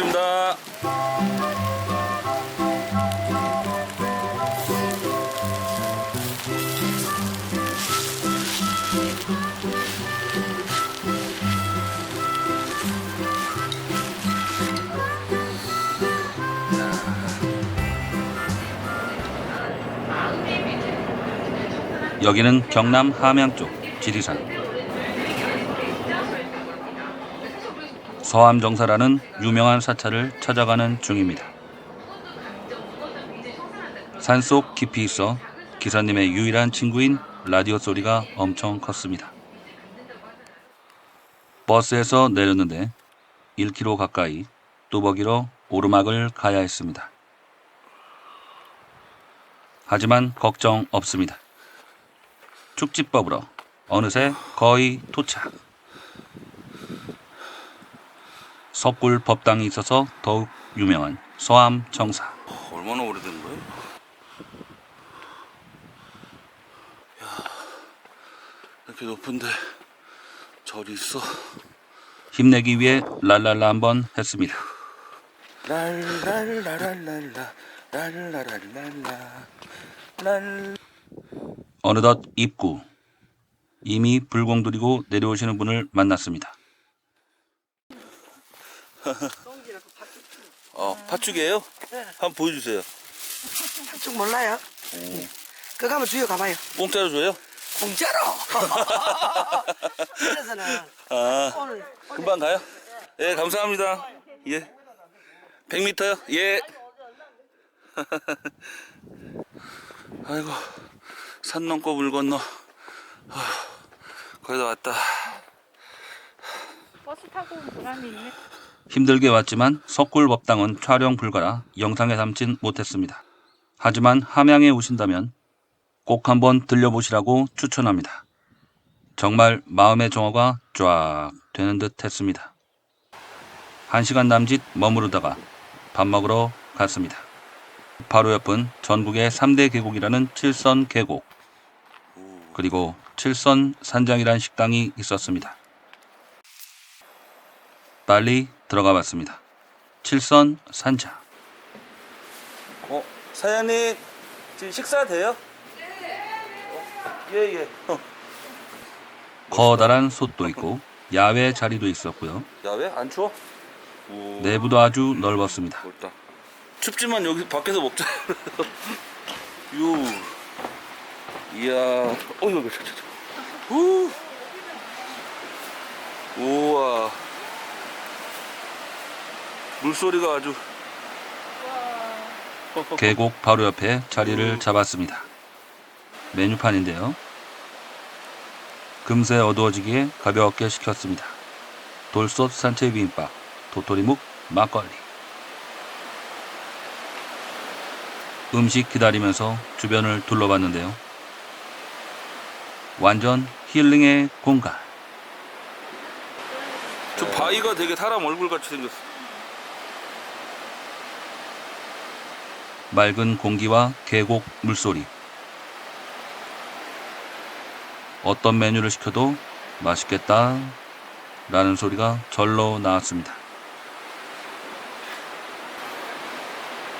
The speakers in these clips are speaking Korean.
먹겠습니다. 여기는 경남 함양 쪽 지리산. 서암정사라는 유명한 사찰을 찾아가는 중입니다. 산속 깊이 있어 기사님의 유일한 친구인 라디오 소리가 엄청 컸습니다. 버스에서 내렸는데 1km 가까이 뚜벅이로 오르막을 가야 했습니다. 하지만 걱정 없습니다. 축지법으로 어느새 거의 도착. 석굴 법당이 있어서 더욱 유명한 서암 정사. 얼마나 오래된 거예요? 이렇게 높은데 절이 있어. 힘내기 위해 랄랄라 한번 했습니다. 랄랄랄랄랄라 랄랄랄랄라 랄. 어느덧 입구. 이미 불공 들이고 내려오시는 분을 만났습니다. 어 팥죽이에요? 한번 보여주세요. 쭉 몰라요. 그거 한번 주요 가봐요. 공짜로 줘요? 공짜로. 그래서는 아 오늘 금방 가요? 예 감사합니다. 예. 100m요? 예. 아이고 산 넘고 물 건너. 아, 거의 다 왔다. 버스 타고 온 보람이 있네. 힘들게 왔지만 석굴 법당은 촬영 불가라 영상에 담진 못했습니다. 하지만 함양에 오신다면 꼭 한번 들려보시라고 추천합니다. 정말 마음의 정화가 쫙 되는 듯 했습니다. 한 시간 남짓 머무르다가 밥 먹으러 갔습니다. 바로 옆은 전국의 3대 계곡이라는 칠선 계곡 그리고 칠선 산장이란 식당이 있었습니다. 빨리 들어가 봤습니다. 칠선 산장. 어 사장님 지금 식사 돼요? 네. 예예. 어. 커다란 솥도 있고 야외 자리도 있었고요. 야외 안 추워? 오. 내부도 아주 넓었습니다. 멋있다. 춥지만 여기 밖에서 먹자. 유. 이야. 어 이거 저, 저, 저. 후. 우와. 물소리가 아주. 계곡 바로 옆에 자리를 잡았습니다. 메뉴판인데요. 금세 어두워지기에 가볍게 시켰습니다. 돌솥 산채 비빔밥, 도토리묵, 막걸리. 음식 기다리면서 주변을 둘러봤는데요. 완전 힐링의 공간. 저 바위가 되게 사람 얼굴 같이 생겼어. 맑은 공기와 계곡 물소리. 어떤 메뉴를 시켜도 맛있겠다 라는 소리가 절로 나왔습니다.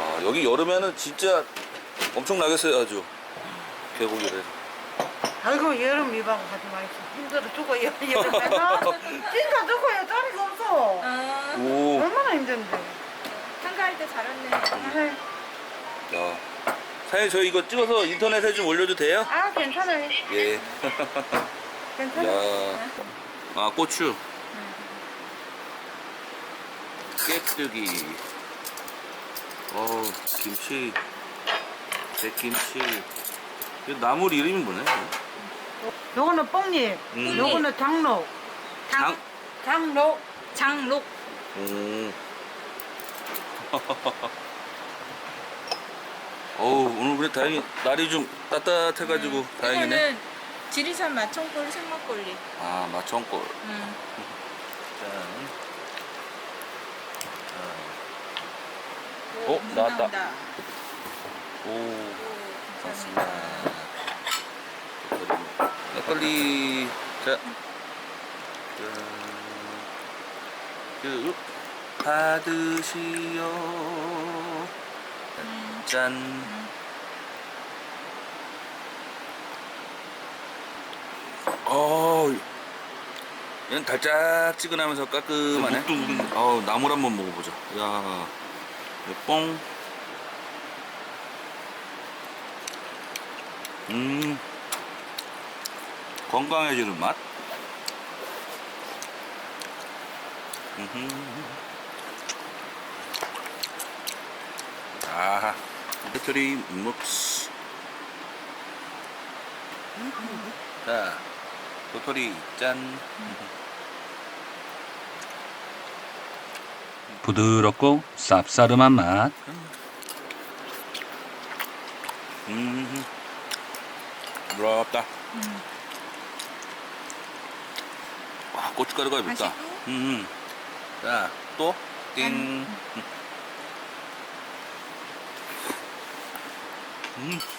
아 여기 여름에는 진짜 엄청나겠어요 아주. 계곡이래. 아이고 여름 이방 가지 마십시오. 힘들어 죽어요 여름에는. 진짜 죽어요. 자리가 없어. 아, 오. 얼마나 힘든데. 한가할 때잘 왔네. 아이, 야. 사장님 저 이거 찍어서 인터넷에 좀 올려도 돼요? 아 괜찮아요. 예. 괜찮아요. 야. 아 고추. 깨뜨기. 어 김치. 백김치. 이 나물 이름이 뭐네? 요거는 뽕잎. 음. 요거는 장록. 장. 장록. 장록. 오. 어우 오늘 그래 다행히 날이 좀 따뜻해가지고 다행이네. 이거는 지리산 마청골 생막걸리. 아 마청골. 음. 짠. 오, 어, 물 나왔다. 나온다. 오. 감사합니다. 막걸리 자. 짠. 그, 받으시오. 짠. 어, 얘는 달짝지근하면서 깔끔하네. 어, 나물 한번 먹어보자. 야, 뽕. 음, 건강해지는 맛. 음흠. 아하, 배터리 묵스. 자, 도토리 짠. 부드럽고 쌉싸름한 맛. 음, 부럽다. 와, 고춧가루가 맵다. 맛있고. 음, 자, 또 띵. 음,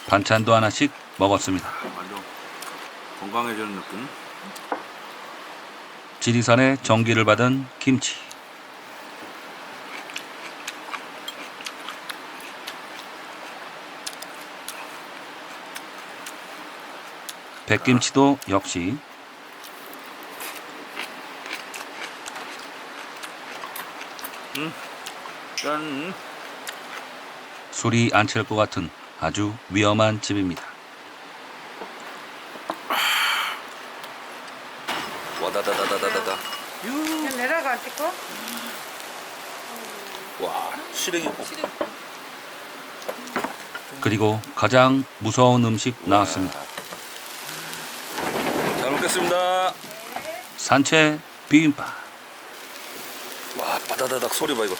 반찬도 하나씩 먹었습니다. 완전 건강해지는 느낌. 지리산의 전기를 받은 김치. 백김치도 역시 짠. 술이 안 칠 것 같은 아주 위험한 집입니다. 와다다다다다다. 그냥 내려가 찍고. 와, 시래기 그리고 가장 무서운 음식 나왔습니다. 잘 먹겠습니다. 산채 비빔밥. 와, 바다다닥 소리 봐 이거.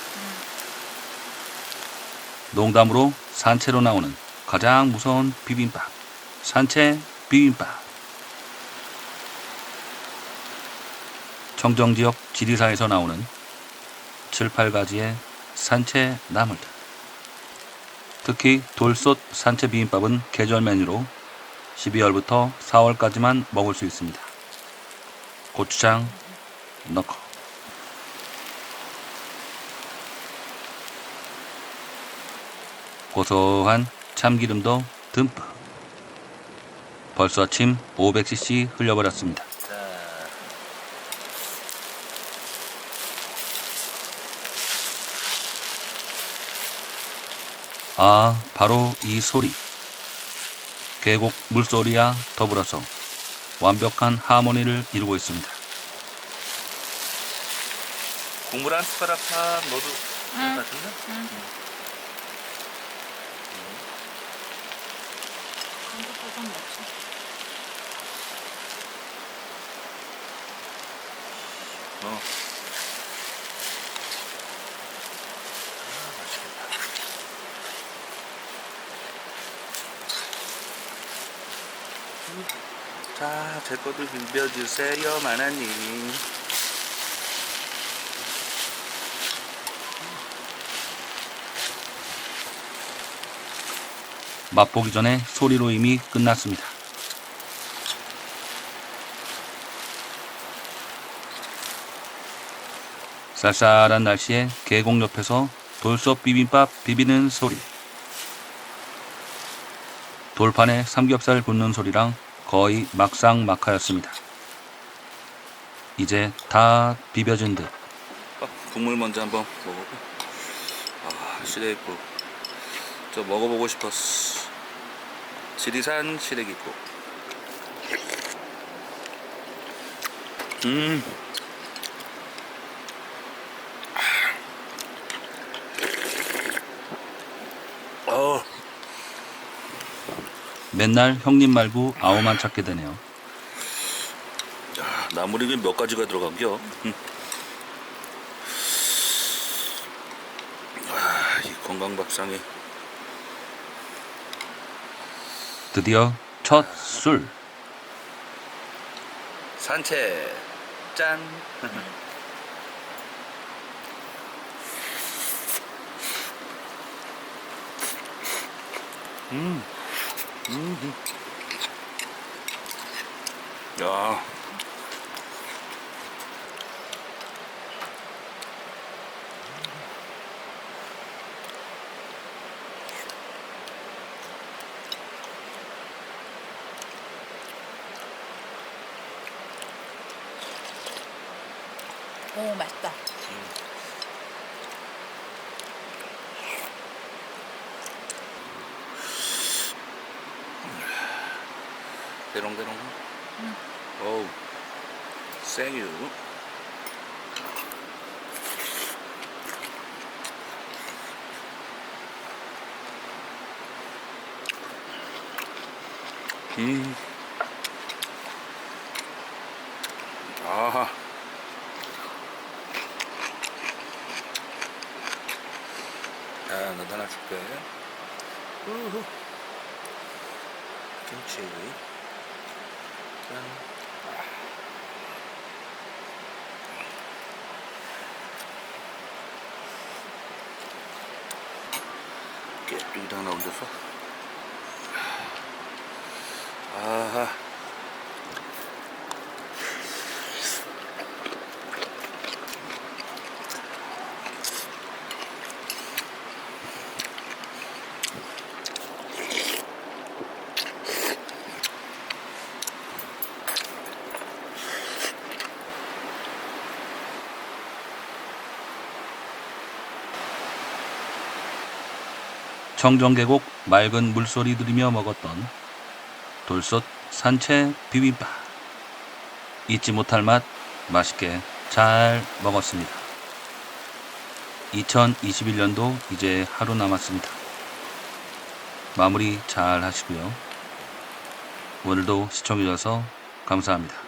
농담으로 산채로 나오는 가장 무서운 비빔밥. 산채 비빔밥. 청정 지역 지리산에서 나오는 7, 8가지의 산채 나물들. 특히 돌솥 산채 비빔밥은 계절 메뉴로 12월부터 4월까지만 먹을 수 있습니다. 고추장 넣고 고소한 참기름도 듬뿍. 벌써 침 500cc 흘려버렸습니다. 자, 아, 바로 이 소리. 계곡 물소리와 더불어서 완벽한 하모니를 이루고 있습니다. 국물 한 숟가락 팍 넣어도 응. 될것 같은데? 응. 한국보다 먹지. 어. 자, 제 것도 비벼주세요, 마나님. 맛보기 전에 소리로 이미 끝났습니다. 쌀쌀한 날씨에 계곡 옆에서 돌솥 비빔밥 비비는 소리. 돌판에 삼겹살 굽는 소리랑 거의 막상 막하였습니다. 이제 다 비벼진 듯 아, 국물 먼저 한번 먹어보. 아, 시래기국. 저 먹어보고 싶었어. 지리산 시래기국. 음. 어, 맨날 형님 말고 아우만 찾게 되네요. 야, 나물이 몇 가지가 들어간겨? 음. 아, 이 건강밥상에 드디어 첫 술. 산채 짠. 음. 음. 야. 오 맛있다. 대롱대롱. 어우, 생유. 음. 아하. 아, 나도 하나 줄게. 우후. 김치. 짠. 깨뚜기도 하나 얹 청정계곡 맑은 물소리 들으며 먹었던 돌솥 산채 비빔밥. 잊지 못할 맛 맛있게 잘 먹었습니다. 2021년도 이제 하루 남았습니다. 마무리 잘 하시고요. 오늘도 시청해주셔서 감사합니다.